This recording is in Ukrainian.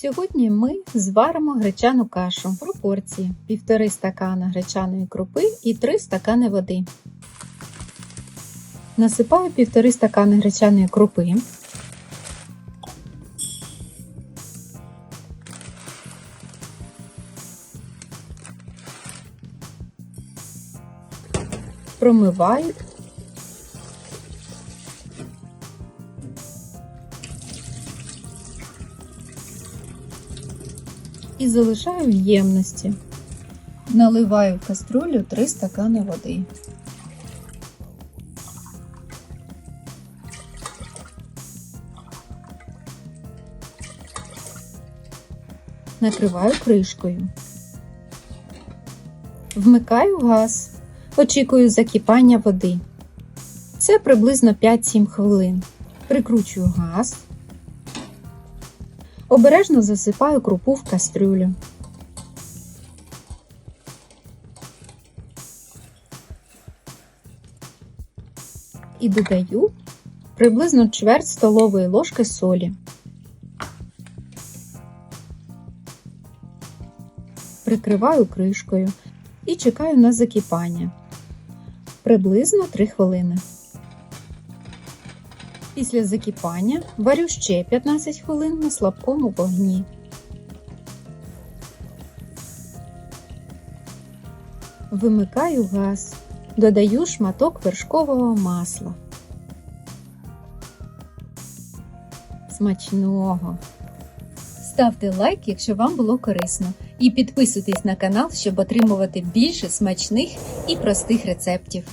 Сьогодні ми зваримо гречану кашу. Пропорції: 1,5 стакана гречаної крупи і 3 стакани води. Насипаю 1,5 стакани гречаної крупи. Промиваю і залишаю в ємності. Наливаю в каструлю 3 стакани води. Накриваю кришкою. Вмикаю газ. Очікую закипання води. Це приблизно 5-7 хвилин. Прикручую газ. Обережно засипаю крупу в кастрюлю. І додаю приблизно чверть столової ложки солі. Прикриваю кришкою і чекаю на закипання. Приблизно 3 хвилини. Після закипання варю ще 15 хвилин на слабкому вогні. Вимикаю газ, додаю шматок вершкового масла. Смачного! Ставте лайк, якщо вам було корисно, і підписуйтесь на канал, щоб отримувати більше смачних і простих рецептів.